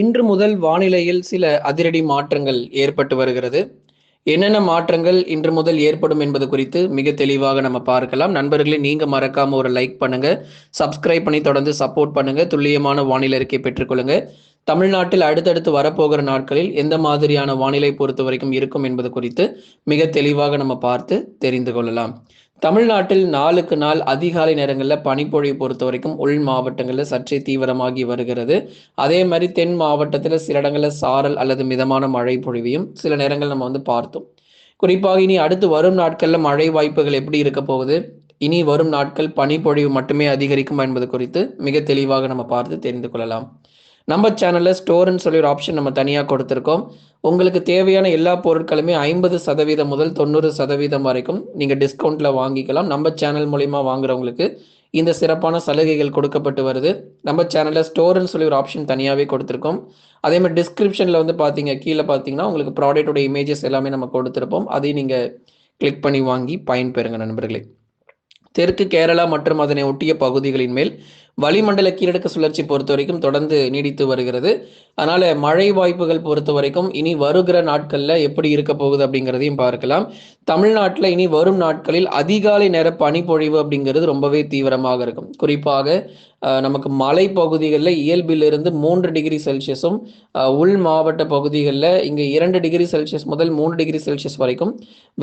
இன்று முதல் வானிலையில் சில அதிரடி மாற்றங்கள் ஏற்பட்டு வருகிறது. என்னென்ன மாற்றங்கள் இன்று முதல் ஏற்படும் என்பது குறித்து மிக தெளிவாக நம்ம பார்க்கலாம். நண்பர்களே நீங்க மறக்காம ஒரு லைக் பண்ணுங்க. சப்ஸ்கிரைப் பண்ணி தொடர்ந்து சப்போர்ட் பண்ணுங்க. துல்லியமான வானிலை அறிக்கை பெற்றுக்கொள்ளுங்க தமிழ்நாட்டில் அடுத்தடுத்து வரப்போகிற நாட்களில் எந்த மாதிரியான வானிலை பொறுத்த வரைக்கும் இருக்கும் என்பது குறித்து மிக தெளிவாக நம்ம பார்த்து தெரிந்து கொள்ளலாம். தமிழ்நாட்டில் நாளுக்கு நாள் அதிகாலை நேரங்களில் பனிப்பொழிவு பொறுத்த வரைக்கும் உள் மாவட்டங்களில் சற்றே தீவிரமாகி வருகிறது. அதே மாதிரி தென் மாவட்டத்தில் சில இடங்களில் சாரல் அல்லது மிதமான மழை பொழிவையும் சில நேரங்கள் நம்ம வந்து பார்த்தோம். குறிப்பாக இனி அடுத்து வரும் நாட்களில் மழை வாய்ப்புகள் எப்படி இருக்க போகுது? இனி வரும் நாட்கள் பனிப்பொழிவு மட்டுமே அதிகரிக்கும் என்பது குறித்து மிக தெளிவாக நம்ம பார்த்து தெரிந்து கொள்ளலாம். நம்ம சேனலில் ஸ்டோர்னு சொல்லி ஒரு ஆப்ஷன் நம்ம தனியாக கொடுத்துருக்கோம். உங்களுக்கு தேவையான எல்லா பொருட்களுமே ஐம்பது சதவீதம் முதல் தொண்ணூறு சதவீதம் வரைக்கும் நீங்கள் டிஸ்கவுண்ட்டில் வாங்கிக்கலாம். நம்ம சேனல் மூலிமா வாங்குறவங்களுக்கு இந்த சிறப்பான சலுகைகள் கொடுக்கப்பட்டு வருது. நம்ம சேனலில் ஸ்டோர்னு சொல்லி ஒரு ஆப்ஷன் தனியாகவே கொடுத்துருக்கோம். அதே மாதிரி டிஸ்கிரிப்ஷனில் வந்து பார்த்தீங்க கீழே பார்த்தீங்கன்னா உங்களுக்கு ப்ராடக்டோட இமேஜஸ் எல்லாமே நம்ம கொடுத்துருப்போம். அதையும் நீங்கள் கிளிக் பண்ணி வாங்கி பயன்பெறுங்க நண்பர்களே. தெற்கு கேரளா மற்றும் அதனை ஒட்டிய பகுதிகளின் மேல் வளிமண்டல கீழடுக்கு சுழற்சி பொறுத்த வரைக்கும் தொடர்ந்து நீடித்து வருகிறது. அதனால மழை வாய்ப்புகள் பொறுத்த வரைக்கும் இனி வருகிற நாட்கள்ல எப்படி இருக்க போகுது அப்படிங்கிறதையும் பார்க்கலாம். தமிழ்நாட்டில் இனி வரும் நாட்களில் அதிகாலை நேர பனிப்பொழிவு அப்படிங்கிறது ரொம்பவே தீவிரமாக இருக்கும். குறிப்பாக நமக்கு மலை பகுதிகளில் இயல்பிலிருந்து மூன்று டிகிரி செல்சியஸும் உள் மாவட்ட பகுதிகளில் இங்கே இரண்டு டிகிரி செல்சியஸ் முதல் மூணு டிகிரி செல்சியஸ் வரைக்கும்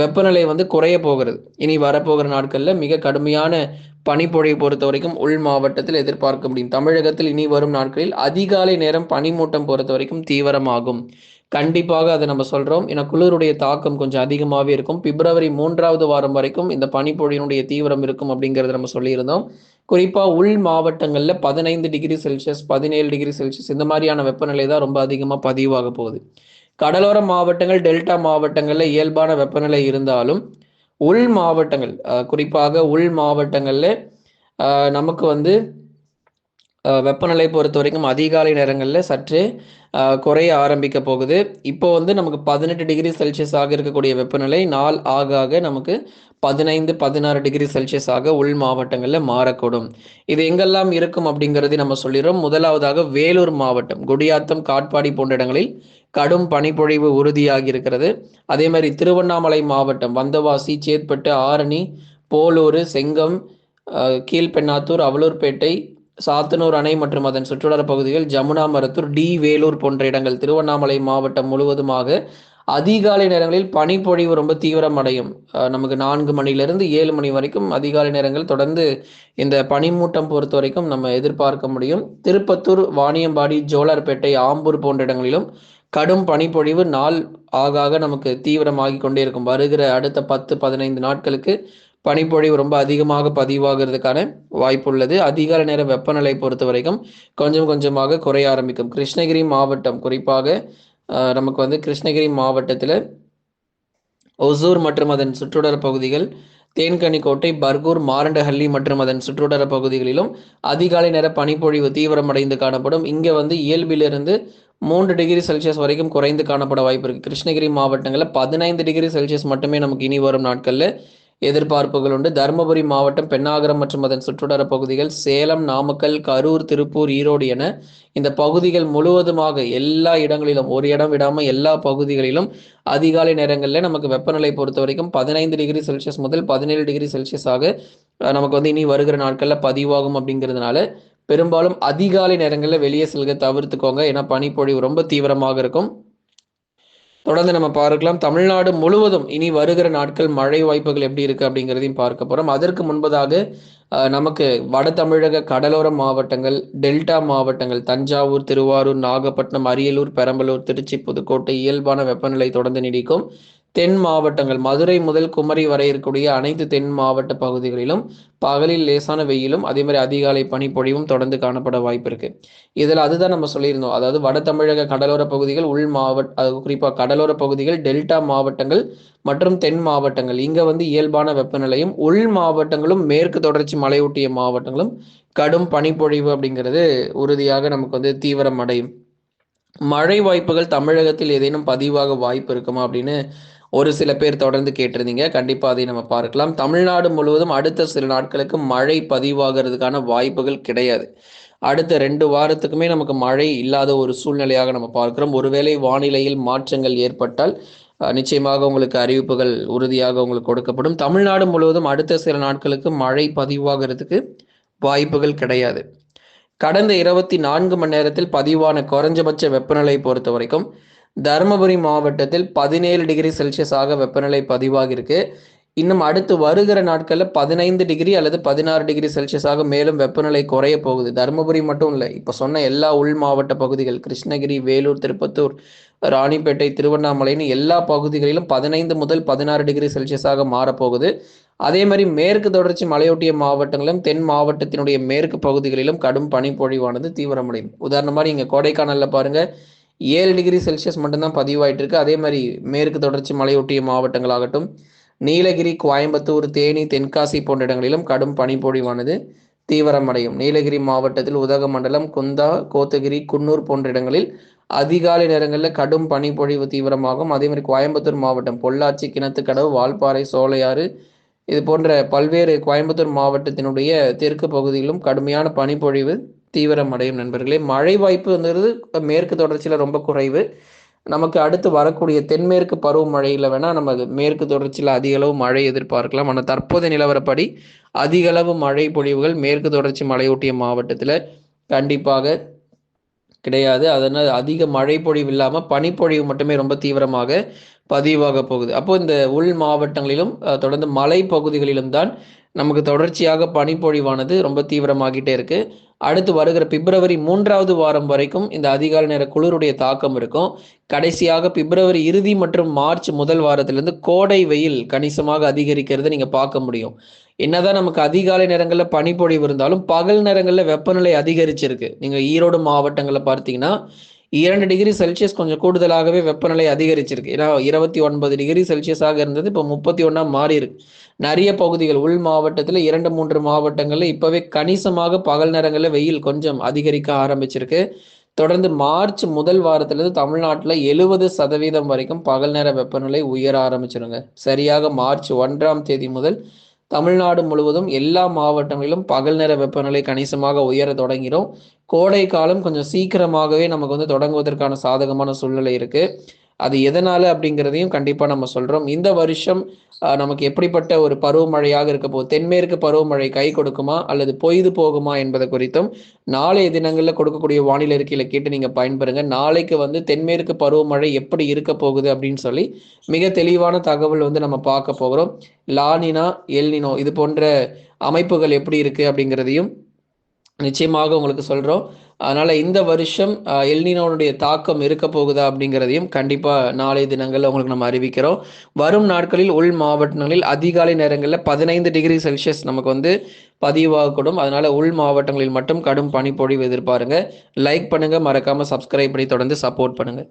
வெப்பநிலை வந்து குறைய போகிறது. இனி வரப்போகிற நாட்களில் மிக கடுமையான பனிப்பொழிவை பொறுத்த வரைக்கும் உள் மாவட்டத்தில் எதிர்பார்க்க முடியும். தமிழகத்தில் இனி வரும் நாட்களில் அதிகாலை நேரம் பனிமூட்டம் பொறுத்த வரைக்கும் தீவிரமாகும். கண்டிப்பாக அதை நம்ம சொல்றோம். ஏன்னா குளிருடைய தாக்கம் கொஞ்சம் அதிகமாகவே இருக்கும். பிப்ரவரி மூன்றாவது வாரம் வரைக்கும் இந்த பனிப்பொழியினுடைய தீவிரம் இருக்கும் அப்படிங்கிறத நம்ம சொல்லியிருந்தோம். குறிப்பாக உள் மாவட்டங்களில் பதினைந்து டிகிரி செல்சியஸ் பதினேழு டிகிரி செல்சியஸ் இந்த மாதிரியான வெப்பநிலை தான் ரொம்ப அதிகமாக பதிவாக போகுது. கடலோர மாவட்டங்கள் டெல்டா மாவட்டங்களில் இயல்பான வெப்பநிலை இருந்தாலும் உள் மாவட்டங்கள் குறிப்பாக உள் மாவட்டங்களில் நமக்கு வந்து வெப்பநிலை பொறுத்த வரைக்கும் அதிகாலை நேரங்களில் சற்று குறைய ஆரம்பிக்க போகுது. இப்போ வந்து நமக்கு பதினெட்டு டிகிரி செல்சியஸ் ஆக இருக்கக்கூடிய வெப்பநிலை நாள் ஆக ஆக நமக்கு பதினைந்து பதினாறு டிகிரி செல்சியஸ் ஆக உள் மாவட்டங்களில் மாறக்கூடும். இது எங்கெல்லாம் இருக்கும் அப்படிங்கிறதை நம்ம சொல்லிடுறோம். முதலாவதாக வேலூர் மாவட்டம் குடியாத்தம் காட்பாடி போன்ற இடங்களில் கடும் பனிப்பொழிவு உறுதியாகி இருக்கிறது. அதே மாதிரி திருவண்ணாமலை மாவட்டம் வந்தவாசி சேத்பட்டு ஆரணி போலூர் செங்கம் கீழ்பெண்ணாத்தூர் அவலூர்பேட்டை சாத்தனூர் அணை மற்றும் அதன் சுற்றுவட்டார பகுதிகள் ஜமுனா மரத்தூர் டி வேலூர் போன்ற இடங்கள். திருவண்ணாமலை மாவட்டம் முழுவதுமாக அதிகாலை நேரங்களில் பனிப்பொழிவு ரொம்ப தீவிரம் அடையும் நமக்கு நான்கு மணிலிருந்து ஏழு மணி வரைக்கும் அதிகாலை நேரங்கள் தொடர்ந்து இந்த பனிமூட்டம் பொறுத்த வரைக்கும் நம்ம எதிர்பார்க்க முடியும். திருப்பத்தூர் வாணியம்பாடி ஜோலார்பேட்டை ஆம்பூர் போன்ற இடங்களிலும் கடும் பனிப்பொழிவு நாள் ஆக ஆக நமக்கு தீவிரமாகி கொண்டே இருக்கும். வருகிற அடுத்த பத்து பதினைந்து நாட்களுக்கு பனிப்பொழிவு ரொம்ப அதிகமாக பதிவாகிறதுக்கான வாய்ப்பு உள்ளது அதிகால நேர வெப்பநிலை பொறுத்த வரைக்கும் கொஞ்சம் கொஞ்சமாக குறைய ஆரம்பிக்கும். கிருஷ்ணகிரி மாவட்டம் குறிப்பாக நமக்கு வந்து கிருஷ்ணகிரி மாவட்டத்தில் ஒசூர் மற்றும் அதன் சுற்றுடர பகுதிகள் தேன்கனிக்கோட்டை பர்கூர் மாரண்டஹள்ளி மற்றும் அதன் சுற்றுடர பகுதிகளிலும் அதிகாலை நேர பனிப்பொழிவு தீவிரமடைந்து காணப்படும். இங்கே வந்து இயல்பிலிருந்து மூன்று டிகிரி செல்சியஸ் வரைக்கும் குறைந்து காணப்பட வாய்ப்பு இருக்குது கிருஷ்ணகிரி மாவட்டங்களில் பதினைந்து டிகிரி செல்சியஸ் மட்டுமே நமக்கு இனி வரும் நாட்களில் எதிர்பார்ப்புகள் உண்டு. தருமபுரி மாவட்டம் பெண்ணாகரம் மற்றும் அதன் சுற்றுவட்டார பகுதிகள் சேலம் நாமக்கல் கரூர் திருப்பூர் ஈரோடு என இந்த பகுதிகள் முழுவதுமாக எல்லா இடங்களிலும் ஒரு இடம் விடாமல் எல்லா பகுதிகளிலும் அதிகாலை நேரங்களில் நமக்கு வெப்பநிலை பொறுத்த வரைக்கும் பதினைந்து டிகிரி செல்சியஸ் முதல் பதினேழு டிகிரி செல்சியஸாக நமக்கு வந்து இனி வருகிற நாட்களில் பதிவாகும் அப்படிங்கிறதுனால பெரும்பாலும் அதிகாலை நேரங்களில் வெளியே செல்க தவிர்த்துக்கோங்க. ஏன்னா பனிப்பொழிவு ரொம்ப தீவிரமாக இருக்கும். தொடர்ந்து நம்ம பார்க்கலாம். தமிழ்நாடு முழுவதும் இனி வருகிற நாட்கள் மழை வாய்ப்புகள் எப்படி இருக்கு அப்படிங்கிறதையும் பார்க்க போறோம். அதற்கு முன்பதாக நமக்கு வட தமிழக கடலோர மாவட்டங்கள் டெல்டா மாவட்டங்கள் தஞ்சாவூர் திருவாரூர் நாகப்பட்டினம் அரியலூர் பெரம்பலூர் திருச்சி புதுக்கோட்டை இயல்பான வெப்பநிலை தொடர்ந்து நீடிக்கும். தென் மாவட்டங்கள். மதுரை முதல் குமரி வரை இருக்கக்கூடிய அனைத்து தென் மாவட்ட பகுதிகளிலும் பகலில் லேசான வெயிலும் அதே மாதிரி அதிகாலை பனிப்பொழிவும் தொடர்ந்து காணப்பட வாய்ப்பு இருக்கு இதில் அதுதான் நம்ம சொல்லியிருந்தோம். அதாவது வட தமிழக கடலோர பகுதிகள் உள் மாவட்ட குறிப்பாக கடலோர பகுதிகள் டெல்டா மாவட்டங்கள் மற்றும் தென் மாவட்டங்கள். இங்க வந்து இயல்பான வெப்பநிலையும் உள் மாவட்டங்களும் மேற்கு தொடர்ச்சி மலையொட்டிய மாவட்டங்களும் கடும் பனிப்பொழிவு அப்படிங்கிறது உறுதியாக நமக்கு வந்து தீவிரம் அடையும் மழை வாய்ப்புகள் தமிழகத்தில் ஏதேனும் பதிவாக வாய்ப்பு இருக்குமா அப்படின்னு ஒரு சில பேர் தொடர்ந்து கேட்டிருந்தீங்க. கண்டிப்பாக அதை நம்ம பார்க்கலாம். தமிழ்நாடு முழுவதும் அடுத்த சில நாட்களுக்கு மழை பதிவாகிறதுக்கான வாய்ப்புகள் கிடையாது. அடுத்த ரெண்டு வாரத்துக்குமே நமக்கு மழை இல்லாத ஒரு சூழ்நிலையாக நம்ம பார்க்கிறோம். ஒருவேளை வானிலையில் மாற்றங்கள் ஏற்பட்டால் நிச்சயமாக உங்களுக்கு அறிவிப்புகள் உறுதியாக உங்களுக்கு கொடுக்கப்படும். தமிழ்நாடு முழுவதும் அடுத்த சில நாட்களுக்கு மழை பதிவாகிறதுக்கு வாய்ப்புகள் கிடையாது. கடந்த இருபத்தி நான்கு மணி நேரத்தில் பதிவான குறைஞ்சபட்ச வெப்பநிலை பொறுத்த வரைக்கும் தருமபுரி மாவட்டத்தில் பதினேழு டிகிரி செல்சியஸாக வெப்பநிலை பதிவாகியிருக்கு இன்னும் அடுத்து வருகிற நாட்களில் பதினைந்து டிகிரி அல்லது பதினாறு டிகிரி செல்சியஸாக மேலும் வெப்பநிலை குறைய போகுது. தருமபுரி மட்டும் இல்லை இப்போ சொன்ன எல்லா உள் மாவட்ட பகுதிகள் கிருஷ்ணகிரி வேலூர் திருப்பத்தூர் ராணிப்பேட்டை திருவண்ணாமலைன்னு எல்லா பகுதிகளிலும் பதினைந்து முதல் பதினாறு டிகிரி செல்சியஸாக மாறப்போகுது. அதே மாதிரி மேற்கு தொடர்ச்சி மலையொட்டிய மாவட்டங்களிலும் தென் மாவட்டத்தினுடைய மேற்கு பகுதிகளிலும் கடும் பனிப்பொழிவானது தீவிரமடையும். உதாரணமாக இங்கே கொடைக்கானலில் பாருங்கள் ஏழு டிகிரி செல்சியஸ் மட்டும்தான் பதிவாயிட்டு இருக்கு அதே மாதிரி மேற்கு தொடர்ச்சி மலையொட்டிய மாவட்டங்களாகட்டும் நீலகிரி கோயம்புத்தூர் தேனி தென்காசி போன்ற இடங்களிலும் கடும் பனிப்பொழிவானது தீவிரமடையும். நீலகிரி மாவட்டத்தில் உதகமண்டலம் குந்தா கோத்தகிரி குன்னூர் போன்ற இடங்களில் அதிகாலை நேரங்களில் கடும் பனிப்பொழிவு தீவிரமாகும். அதே மாதிரி கோயம்புத்தூர் மாவட்டம் பொள்ளாச்சி கிணத்துக்கடவு வால்பாறை சோலையாறு இது போன்ற பல்வேறு கோயம்புத்தூர் மாவட்டத்தினுடைய தெற்கு பகுதியிலும் கடுமையான பனிப்பொழிவு தீவிரமடையும் நண்பர்களே. மழை வாய்ப்புங்கிறது மேற்கு தொடர்ச்சியில் ரொம்ப குறைவு. நமக்கு அடுத்து வரக்கூடிய தென்மேற்கு பருவமழையில் வேணால் நம்ம மேற்கு தொடர்ச்சியில் அதிக அளவு மழை எதிர்பார்க்கலாம். ஆனால் தற்போதைய நிலவரப்படி அதிக அளவு மழை பொழிவுகள் மேற்கு தொடர்ச்சி மலையொட்டிய மாவட்டத்தில் கண்டிப்பாக கிடையாது. அதனால் அதிக மழை பொழிவு இல்லாமல் பனிப்பொழிவு மட்டுமே ரொம்ப தீவிரமாக பதிவாக போகுது. அப்போ இந்த உள் மாவட்டங்களிலும் தொடர்ந்து மலை பகுதிகளிலும் தான் நமக்கு தொடர்ச்சியாக பனிப்பொழிவானது ரொம்ப தீவிரமாகிட்டே இருக்கு. அடுத்து வருகிற பிப்ரவரி மூன்றாவது வாரம் வரைக்கும் இந்த அதிகாலை நேர குளிருடைய தாக்கம் இருக்கும். கடைசியாக பிப்ரவரி இறுதி மற்றும் மார்ச் முதல் வாரத்திலிருந்து கோடை வெயில் கணிசமாக அதிகரிக்கிறத நீங்க பார்க்க முடியும். என்னதான் நமக்கு அதிகாலை நேரங்களில் பனிப்பொழிவு இருந்தாலும் பகல் நேரங்களில் வெப்பநிலை அதிகரிச்சிருக்கு. நீங்க ஈரோடு மாவட்டங்களில் பார்த்தீங்கன்னா இரண்டு டிகிரி செல்சியஸ் கொஞ்சம் கூடுதலாகவே வெப்பநிலை அதிகரிச்சிருக்கு. ஏன்னா இருபத்தி ஒன்பது டிகிரி செல்சியஸாக இருந்தது இப்போ முப்பத்தி ஒன்றா மாறி இருக்கு. நிறைய பகுதிகள் உள் மாவட்டத்தில் இரண்டு மூன்று மாவட்டங்களில் இப்போவே கணிசமாக பகல் நேரங்களில் வெயில் கொஞ்சம் அதிகரிக்க ஆரம்பிச்சிருக்கு. தொடர்ந்து மார்ச் முதல் வாரத்திலிருந்து தமிழ்நாட்டில் எழுபது சதவீதம் வரைக்கும் பகல் நேர வெப்பநிலை உயர ஆரம்பிச்சிருங்க. சரியாக மார்ச் ஒன்றாம் தேதி முதல் தமிழ்நாடு முழுவதும் எல்லா மாவட்டங்களிலும் பகல் நேர வெப்பநிலை கணிசமாக உயர தொடங்கிடும் கோடை காலம் கொஞ்சம் சீக்கிரமாகவே நமக்கு வந்து தொடங்குவதற்கான சாதகமான சூழ்நிலை இருக்குது அது எதனால அப்படிங்கிறதையும் கண்டிப்பாக நம்ம சொல்றோம். இந்த வருஷம் நமக்கு எப்படிப்பட்ட ஒரு பருவமழையாக இருக்க போகுது தென்மேற்கு பருவமழை கை கொடுக்குமா அல்லது பொய்து போகுமா என்பதை குறித்தும் நாளைய தினங்களில் கொடுக்கக்கூடிய வானிலை இருக்கையில கேட்டு நீங்க பயன்பெறுங்க. நாளைக்கு வந்து தென்மேற்கு பருவமழை எப்படி இருக்க போகுது அப்படின்னு சொல்லி மிக தெளிவான தகவல் வந்து நம்ம பார்க்க போகிறோம். லானினா எல்னினோ இது போன்ற அமைப்புகள் எப்படி இருக்கு அப்படிங்கிறதையும் நிச்சயமாக உங்களுக்கு சொல்கிறோம் அதனால் இந்த வருஷம் எல்னினோனுடைய தாக்கம் இருக்க போகுதா அப்படிங்கிறதையும் கண்டிப்பாக நாளைய தினங்களில் உங்களுக்கு நம்ம அறிவிக்கிறோம். வரும் நாட்களில் உள் மாவட்டங்களில் அதிகாலை நேரங்களில் பதினைந்து டிகிரி செல்சியஸ் நமக்கு வந்து பதிவாகக்கூடும். அதனால் உள் மாவட்டங்களில் மட்டும் கடும் பனிப்பொழிவு எதிர்பாருங்க. லைக் பண்ணுங்கள் மறக்காமல் சப்ஸ்கிரைப் பண்ணி தொடர்ந்து சப்போர்ட் பண்ணுங்கள்